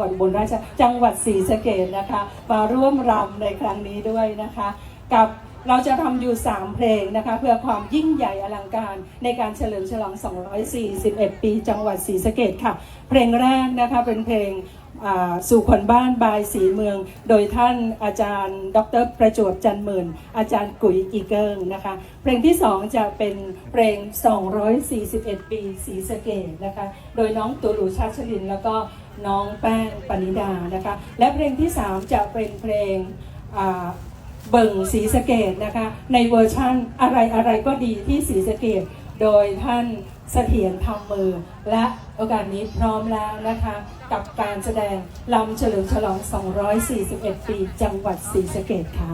หวัดอุบนราชจังหวัดศรีสะเกดนะคะ มาร่วมรำในครั้งนี้ด้วยนะคะ กับเราจะทำอยู่ 3 เพลงนะคะ เพื่อความยิ่งใหญ่อลังการในการเฉลิมฉลอง 241 ปีจังหวัดศรีสะเกดค่ะ เพลงแรกนะคะเป็นเพลงสู่ขวัญบ้านบายสีเมือง โดยท่านอาจารย์ ดร ประจวบจันหมื่น อาจารย์กุ๋ยอีเกิงนะคะ เพลงที่2จะเป็นเพลง 241 ปีศรีสะเกดนะคะ โดยน้องตูลูชาชลิน แล้วก็ น้องแป้งปณิดานะคะ และเพลงที่ 3 จะเป็นเพลงเบิ่งสีสะเกตนะคะ ในเวอร์ชั่นอะไรอะไรก็ดีที่สีสะเกต โดยท่านเสถียรทำมือ และโอกาสนี้พร้อมแล้วนะคะ กับการแสดงลำเฉลิมฉลอง 241 ปี จังหวัดศรีสะเกดค่ะ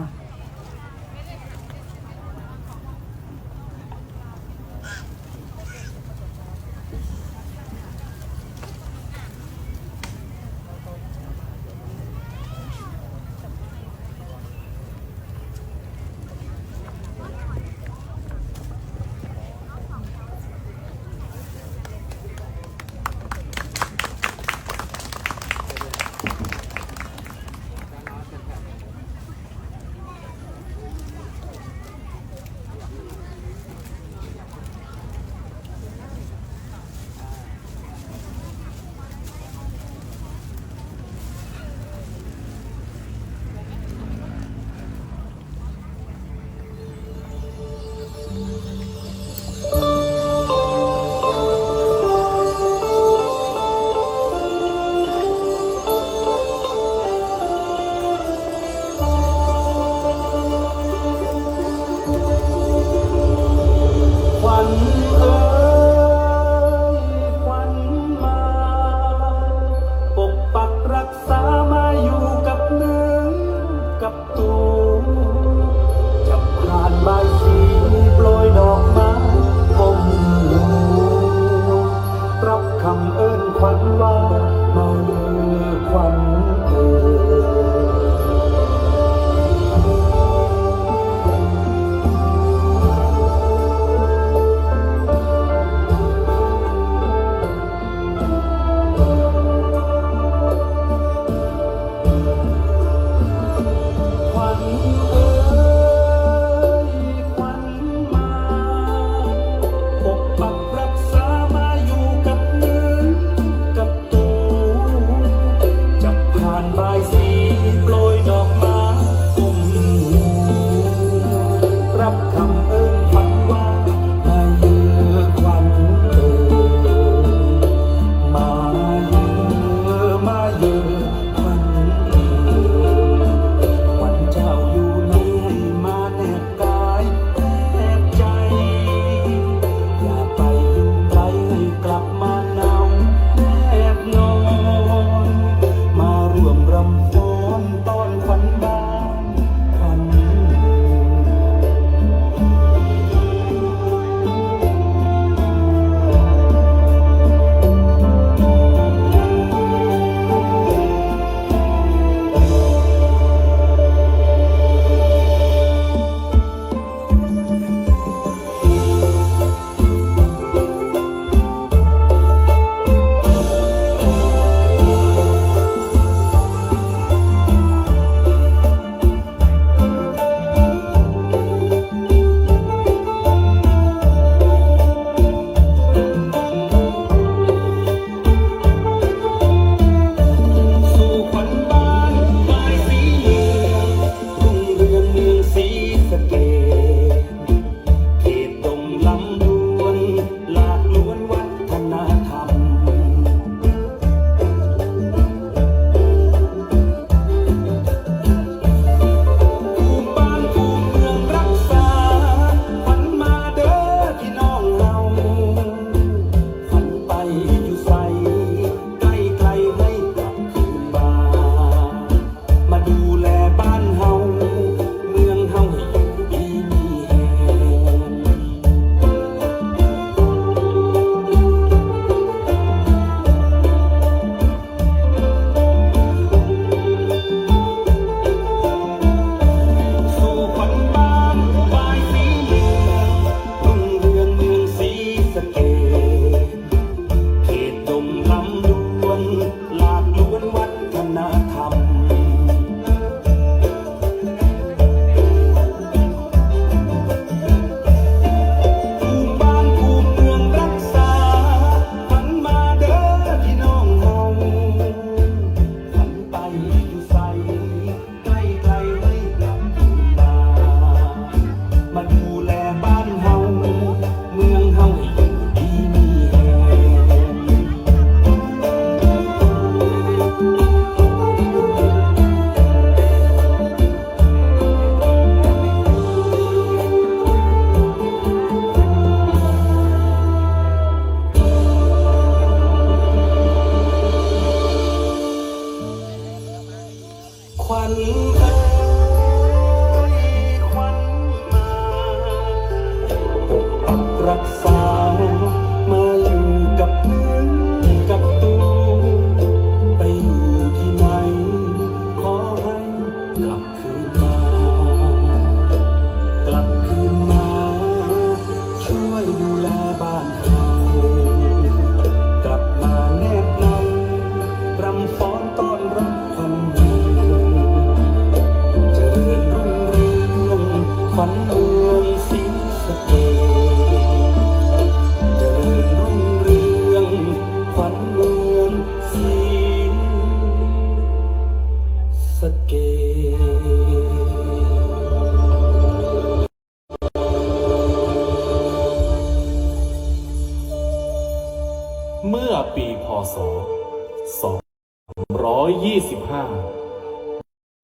25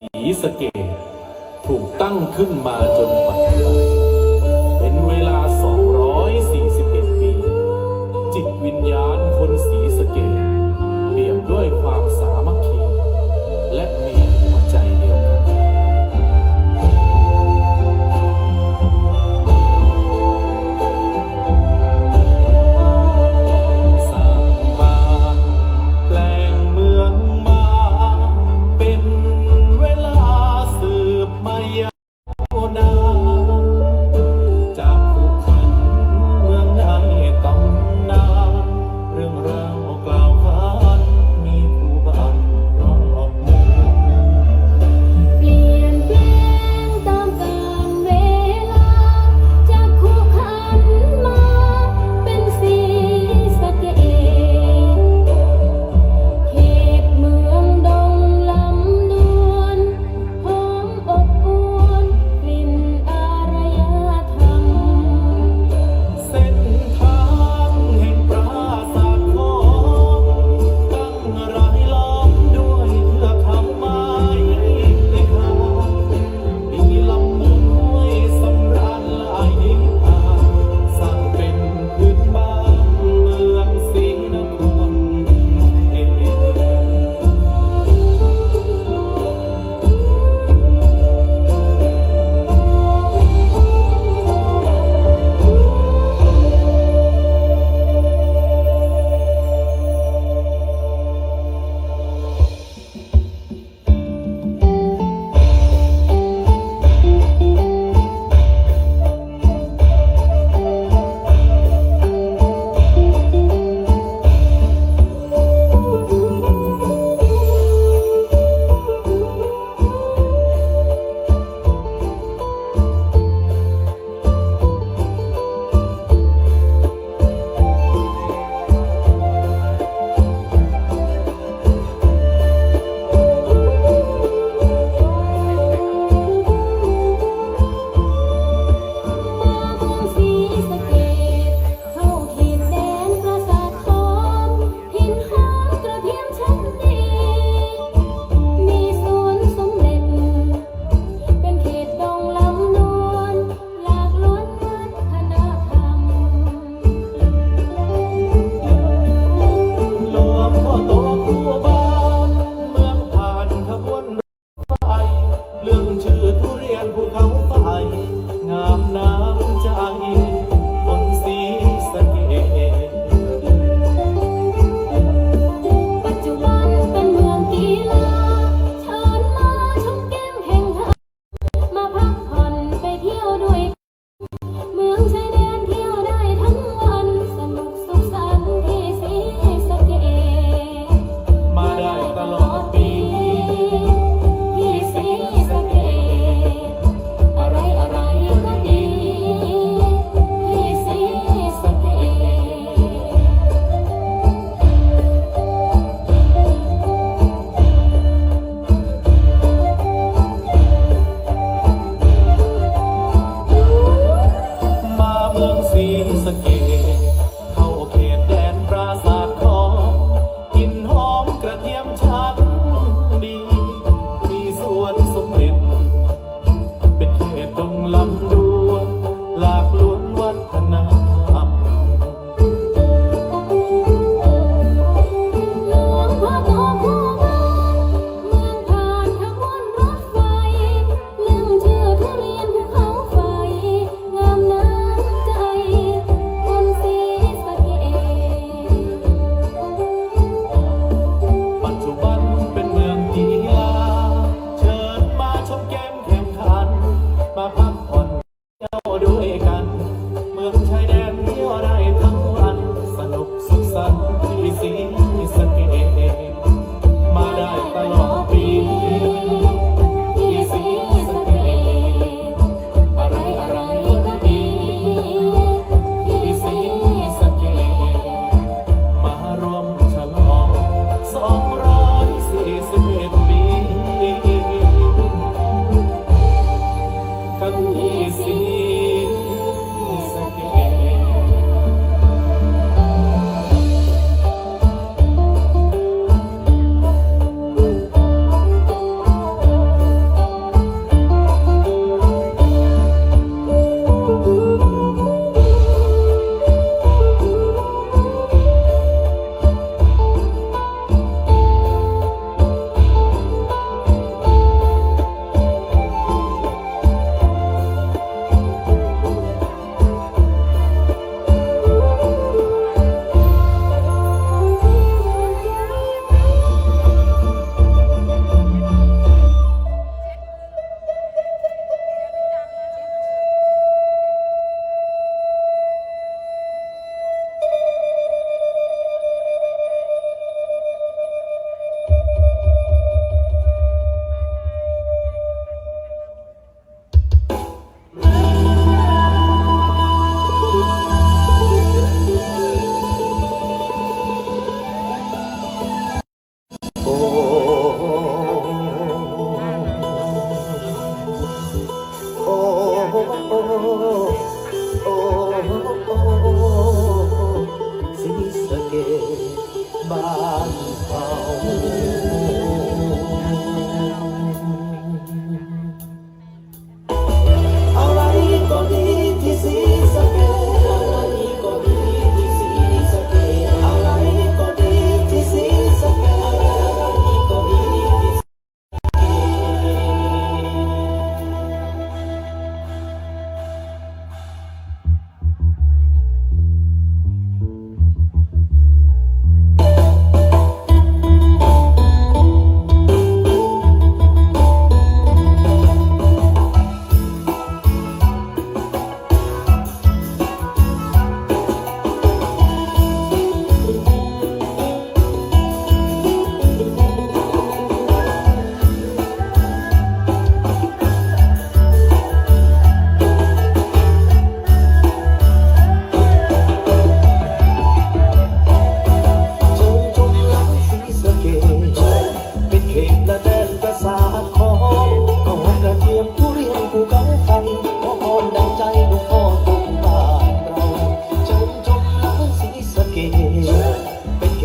สีสเกตถูกตั้งขึ้นมาจนปัจจุบันเป็นเวลา 241 ปี จิตวิญญาณคนสีสเกตเปี่ยมด้วยความสามัคคี และมี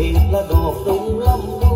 เขตละดอกตุ้งลำ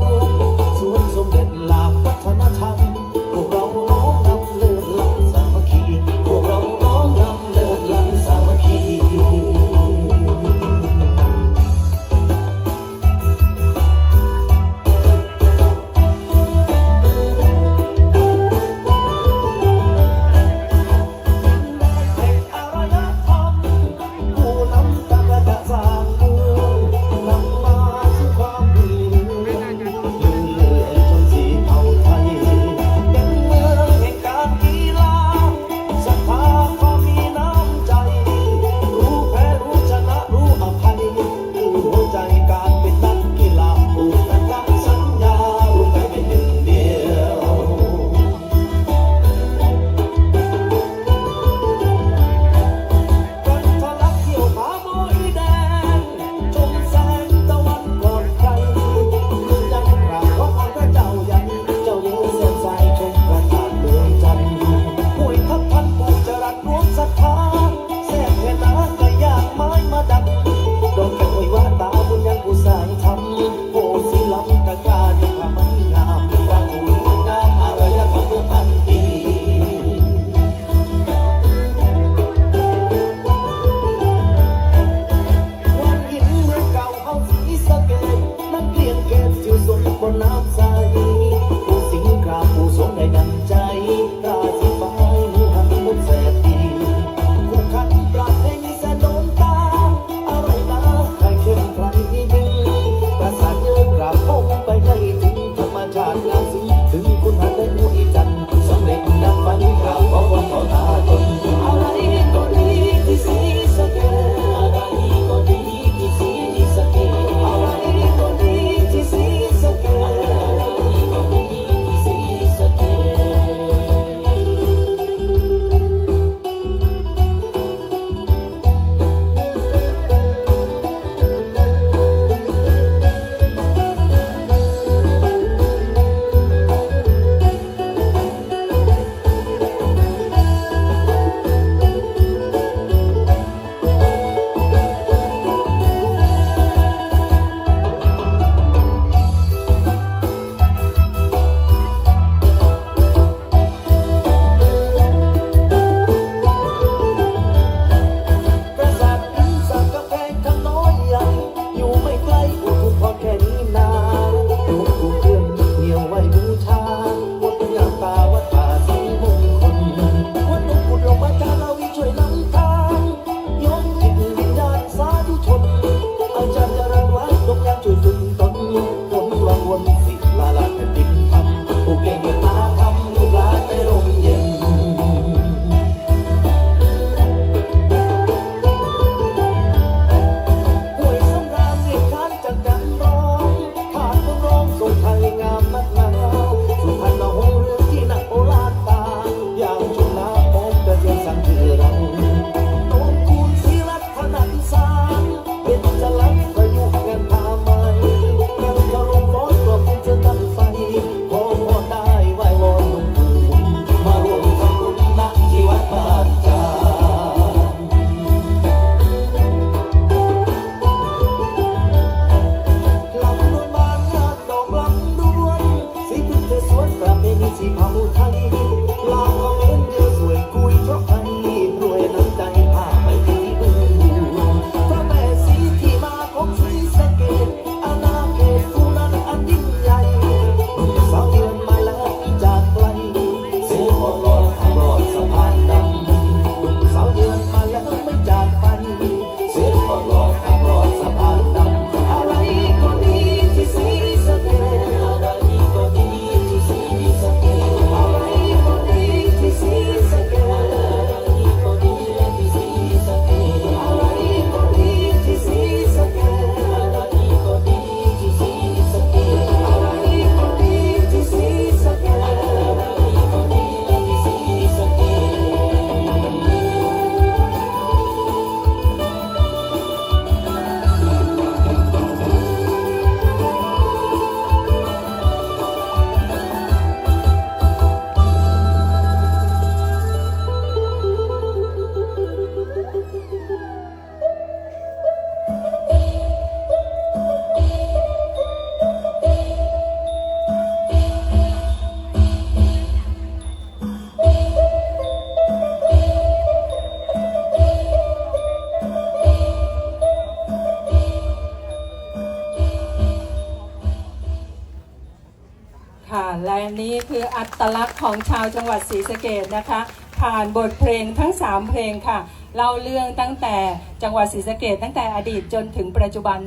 ของชาวจังหวัดศรีสะเกดนะคะ ผ่านบทเพลงทั้ง 3 เพลงค่ะเล่าเรื่องตั้งแต่จังหวัดศรีสะเกดตั้งแต่อดีตจนถึงปัจจุบัน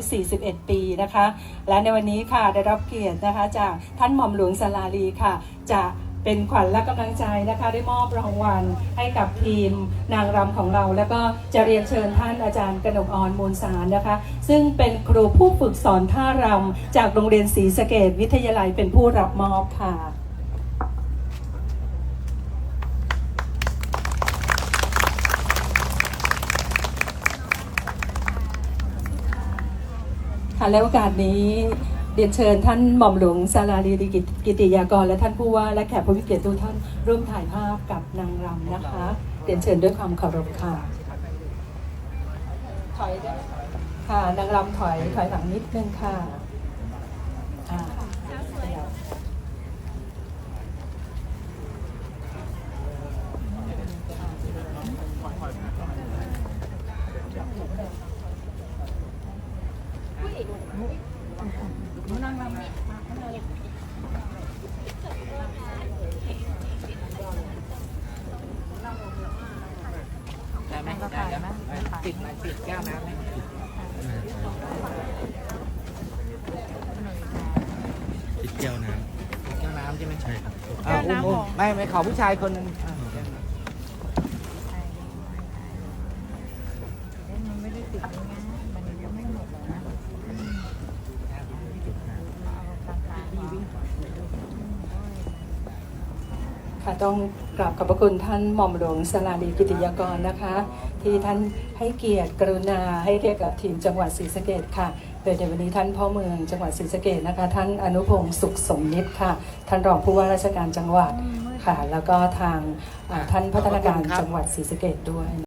241 ปีนะคะ และในวันนี้ค่ะได้รับเกียรตินะคะ จากท่านหม่อมหลวงสลาลีค่ะ จะเป็นขวัญและกำลังใจนะคะ ได้มอบรางวัลให้กับทีมนางรำของเรา แล้วก็จะเรียนเชิญท่านอาจารย์กนกออนมูลสารนะคะ ซึ่งเป็นครูผู้ฝึกสอนท่ารำจากโรงเรียนศรีสะเกดวิทยาลัยเป็นผู้รับมอบค่ะ ค่ะและโอกาสนี้เรียนเชิญท่านหม่อมหลวงสาราลีดิกิกิติยากร และท่านผู้ว่าและแขกผู้มีเกียรติทุกท่านร่วมถ่ายภาพกับนางรำนะคะเรียนเชิญด้วยความเคารพค่ะถอยได้ค่ะนางรำถอยถอยหลังนิดนึงค่ะอ่าขยับ ได้ไหมได้ได้ไหมปิดไหมปิดแก้วน้ำไหม ติดแก้วน้ แก้วน้ำใช่ไหมำใช่ ครับอ่าอุ้มอุ้มไม่ไม่ขอผู้ชายคนหนึงอ่าแก้วน้ำค่ะต้องกราบขอบพระคุณท่านหม่อมหลวงสลาลีกิติยากรนะคะ ที่ท่านให้เกียรติกรุณาให้เรียกกับทีมจังหวัดศรีสะเกดค่ะ โดยในวันนี้ท่านพ่อเมืองจังหวัดศรีสะเกดนะคะ ท่านอนุพงศ์สุขสมนิตค่ะ ท่านรองผู้ว่าราชการจังหวัดค่ะ แล้วก็ทางอ่าท่านพัฒนาการจังหวัดศรีสะเกดด้วย